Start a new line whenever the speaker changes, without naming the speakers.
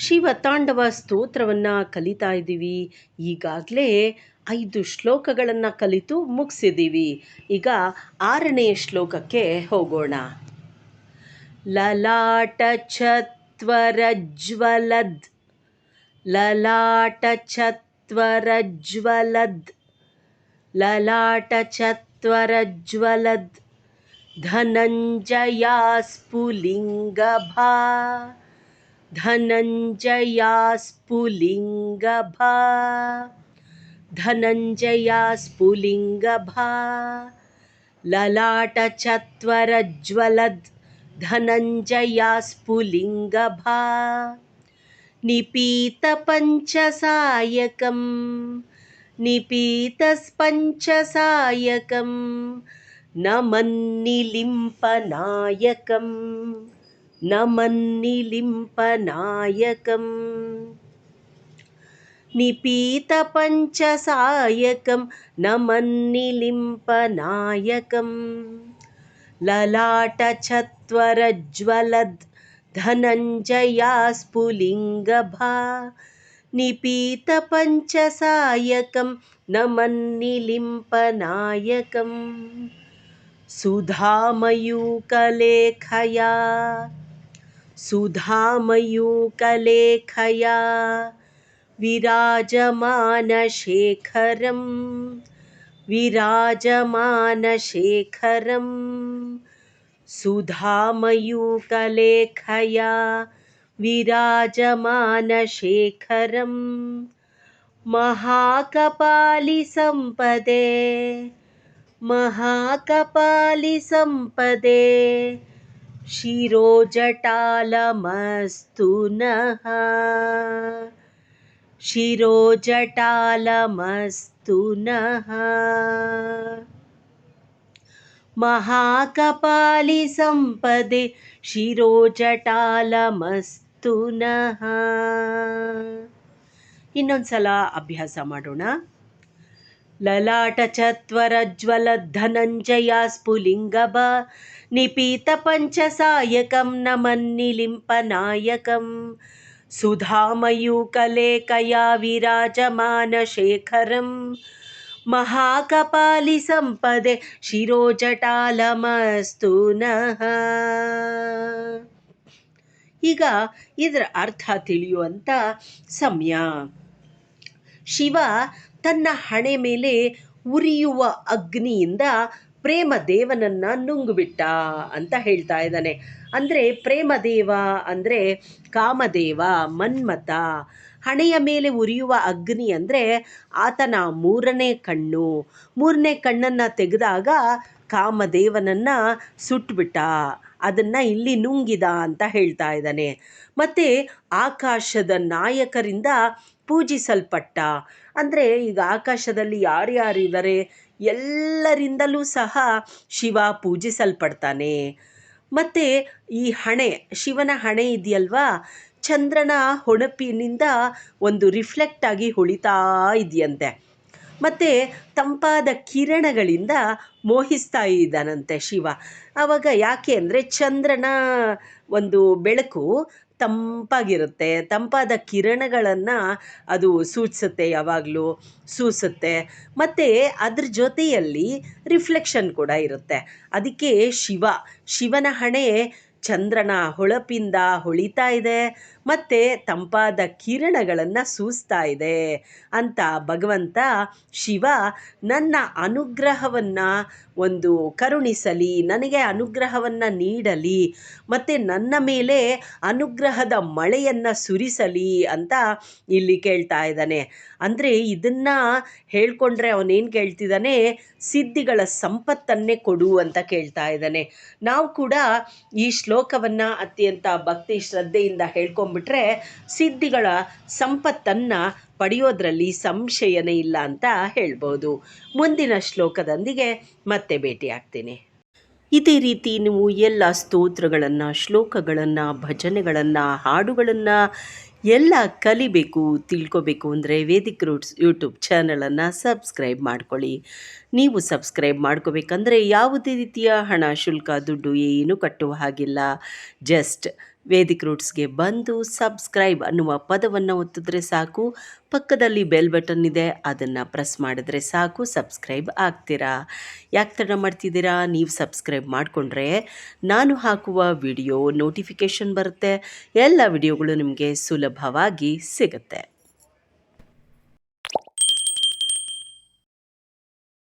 ಶಿವ ತಾಂಡವ ಸ್ತೋತ್ರವನ್ನು ಕಲಿತಾ ಇದ್ದೀವಿ. ಈಗಾಗಲೇ ಐದು ಶ್ಲೋಕಗಳನ್ನು ಕಲಿತು ಮುಗಿಸಿದ್ದೀವಿ. ಈಗ ಆರನೇ ಶ್ಲೋಕಕ್ಕೆ ಹೋಗೋಣ. ಲಲಾಟ ಛತ್ವರಜ್ವಲದ್ ಲಲಾಟ ಛತ್ವರಜ್ವಲದ್ ಲಲಾಟ ಛತ್ವರಜ್ವಲದ್ ಧನಂಜಯ ಸ್ಫುಲಿಂಗಭಾ धनञ्जयास्पुलिङ्गभा धनञ्जयास्पुलिङ्गभा ललाटचत्वरज्वलद् धनञ्जयास्पुलिङ्गभा निपीतपञ्चसायकं निपीतपञ्चसायकं न मन्निलिम्पनायकम् मन्निलिम्पनायकं निपीतपञ्चसायकं न मन्निलिम्पनायकं ललाटचत्वरज्वलद् धनञ्जया स्फुलिङ्गभा निपीतपञ्चसायकं न मन्निलिम्पनायकं सुधामयूखलेखया सुधामयूकलेखया विराजमानशेखरं विराजमानशेखरम्। सुधामयूकलेखया विराजमानशेखरं महाकपालिसम्पदे महाकपालिसम्पदे शिरोजटालमस्तु नः शिरोजटालमस्तु नः महाकपालिसम्पदे ಶಿರೋಜಟಾಲಮಸ್ತು ನಃ ಇನ್ನೊಂದ್ಸಲ ಅಭ್ಯಾಸ ಮಾಡೋಣ ಲಲಾಟ ಚತ್ವರಜ್ವಲ ಧನಂಜಯ ಸ್ಫುಲಿಂಗಭ ನಿಪೀತ ಪಂಚಸಾಯಕಂ ನಮನ್ನಿಲಿಂಪನಾಯಕಂ ಸುಧಾಮಯೂಕಲೇಕಯಾ ವಿರಾಜಮಾನಶೇಖರಂ ಮಹಾಕಪಾಲಿಸಂಪದೆ ಶಿರೋಜಟಾಲಮಸ್ತು ನಃ ಈಗ ಇದರ ಅರ್ಥ ತಿಳಿಯುವಂಥ ಸಮಯ ಶಿವ ತನ್ನ ಹಣೆ ಮೇಲೆ ಉರಿಯುವ ಅಗ್ನಿಯಿಂದ ಪ್ರೇಮ ದೇವನನ್ನ ನುಂಗುಬಿಟ್ಟ ಅಂತ ಹೇಳ್ತಾ ಇದ್ದಾನೆ. ಅಂದರೆ ಪ್ರೇಮದೇವ ಅಂದರೆ ಕಾಮದೇವ ಮನ್ಮತ ಹಣೆಯ ಮೇಲೆ ಉರಿಯುವ ಅಗ್ನಿ ಅಂದರೆ ಆತನ ಮೂರನೇ ಕಣ್ಣು. ಮೂರನೇ ಕಣ್ಣನ್ನು ತೆಗೆದಾಗ ಕಾಮದೇವನನ್ನು ಸುಟ್ಬಿಟ್ಟ. ಅದನ್ನು ಇಲ್ಲಿ ನುಂಗಿದ ಅಂತ ಹೇಳ್ತಾ ಇದ್ದಾನೆ. ಮತ್ತು ಆಕಾಶದ ನಾಯಕರಿಂದ ಪೂಜಿಸಲ್ಪಟ್ಟ. ಅಂದರೆ ಈಗ ಆಕಾಶದಲ್ಲಿ ಯಾರ್ಯಾರಿದ್ದಾರೆ, ಎಲ್ಲರಿಂದಲೂ ಸಹ ಶಿವ ಪೂಜಿಸಲ್ಪಡ್ತಾನೆ. ಮತ್ತು ಈ ಹಣೆ, ಶಿವನ ಹಣೆ ಇದೆಯಲ್ವಾ? ಚಂದ್ರನ ಹೊಣಪಿನಿಂದ ಒಂದು ರಿಫ್ಲೆಕ್ಟ್ ಆಗಿ ಹೊಳಿತಾ ಇದೆಯಂತೆ. ಮತ್ತು ತಂಪಾದ ಕಿರಣಗಳಿಂದ ಮೋಹಿಸ್ತಾ ಇದ್ದಾನಂತೆ ಶಿವ. ಆವಾಗ ಯಾಕೆ ಅಂದರೆ ಚಂದ್ರನ ಒಂದು ಬೆಳಕು ತಂಪಾಗಿರುತ್ತೆ. ತಂಪಾದ ಕಿರಣಗಳನ್ನು ಅದು ಸೂಚಿಸುತ್ತೆ ಯಾವಾಗಲೂ, ಸೂಸುತ್ತೆ. ಮತ್ತು ಅದ್ರ ಜೊತೆಯಲ್ಲಿ ರಿಫ್ಲೆಕ್ಷನ್ ಕೂಡ ಇರುತ್ತೆ. ಅದಕ್ಕೆ ಶಿವ, ಶಿವನ ಹಣೆ ಚಂದ್ರನ ಹೊಳಪಿಂದ ಹೊಳಿತಾ ಇದೆ, ಮತ್ತು ತಂಪಾದ ಕಿರಣಗಳನ್ನು ಸೂಸ್ತಾ ಇದೆ ಅಂತ ಭಗವಂತ ಶಿವ ನನ್ನ ಅನುಗ್ರಹವನ್ನು ಒಂದು ಕರುಣಿಸಲಿ, ನನಗೆ ಅನುಗ್ರಹವನ್ನು ನೀಡಲಿ, ಮತ್ತು ನನ್ನ ಮೇಲೆ ಅನುಗ್ರಹದ ಮಳೆಯನ್ನು ಸುರಿಸಲಿ ಅಂತ ಇಲ್ಲಿ ಕೇಳ್ತಾ ಇದ್ದಾನೆ. ಅಂದರೆ ಇದನ್ನು ಹೇಳ್ಕೊಂಡ್ರೆ ಅವನೇನು ಕೇಳ್ತಿದ್ದಾನೆ? ಸಿದ್ಧಿಗಳ ಸಂಪತ್ತನ್ನೇ ಕೊಡು ಅಂತ ಕೇಳ್ತಾ ಇದ್ದಾನೆ. ನಾವು ಕೂಡ ಈ ಶ್ಲೋಕವನ್ನು ಅತ್ಯಂತ ಭಕ್ತಿ ಶ್ರದ್ಧೆಯಿಂದ ಹೇಳ್ಕೊಂಬಿಟ್ರೆ ಸಿದ್ಧಿಗಳ ಸಂಪತ್ತನ್ನು ಪಡೆಯೋದ್ರಲ್ಲಿ ಸಂಶಯನೇ ಇಲ್ಲ ಅಂತ ಹೇಳ್ಬೋದು. ಮುಂದಿನ ಶ್ಲೋಕದೊಂದಿಗೆ ಮತ್ತೆ ಭೇಟಿಯಾಗ್ತೀನಿ. ಇದೇ ರೀತಿ ನೀವು ಎಲ್ಲ ಸ್ತೋತ್ರಗಳನ್ನು, ಶ್ಲೋಕಗಳನ್ನು, ಭಜನೆಗಳನ್ನು, ಹಾಡುಗಳನ್ನು ಎಲ್ಲ ಕಲಿಬೇಕು, ತಿಳ್ಕೊಬೇಕು ಅಂದರೆ ವೇದಿಕ್ ರೂಟ್ಸ್ ಯೂಟ್ಯೂಬ್ ಚಾನಲನ್ನು ಸಬ್ಸ್ಕ್ರೈಬ್ ಮಾಡ್ಕೊಳ್ಳಿ. ನೀವು ಸಬ್ಸ್ಕ್ರೈಬ್ ಮಾಡ್ಕೋಬೇಕಂದ್ರೆ ಯಾವುದೇ ರೀತಿಯ ಹಣ, ಶುಲ್ಕ, ದುಡ್ಡು ಏನು ಕಟ್ಟುವ ಹಾಗಿಲ್ಲ. ಜಸ್ಟ್ ವೇದಿಕ್ ರೂಟ್ಸ್ಗೆ ಬಂದು ಸಬ್ಸ್ಕ್ರೈಬ್ ಅನ್ನುವ ಪದವನ್ನು ಒತ್ತಿದ್ರೆ ಸಾಕು. ಪಕ್ಕದಲ್ಲಿ ಬೆಲ್ ಬಟನ್ ಇದೆ, ಅದನ್ನು ಪ್ರೆಸ್ ಮಾಡಿದ್ರೆ ಸಾಕು, ಸಬ್ಸ್ಕ್ರೈಬ್ ಆಗ್ತೀರಾ? ಯಾಕೆ ತಡ ಮಾಡ್ತಿದ್ದೀರಾ? ನೀವು ಸಬ್ಸ್ಕ್ರೈಬ್ ಮಾಡಿಕೊಂಡ್ರೆ ನಾನು ಹಾಕುವ ವಿಡಿಯೋ ನೋಟಿಫಿಕೇಷನ್ ಬರುತ್ತೆ. ಎಲ್ಲ ವಿಡಿಯೋಗಳು ನಿಮಗೆ ಸುಲಭವಾಗಿ ಸಿಗುತ್ತೆ.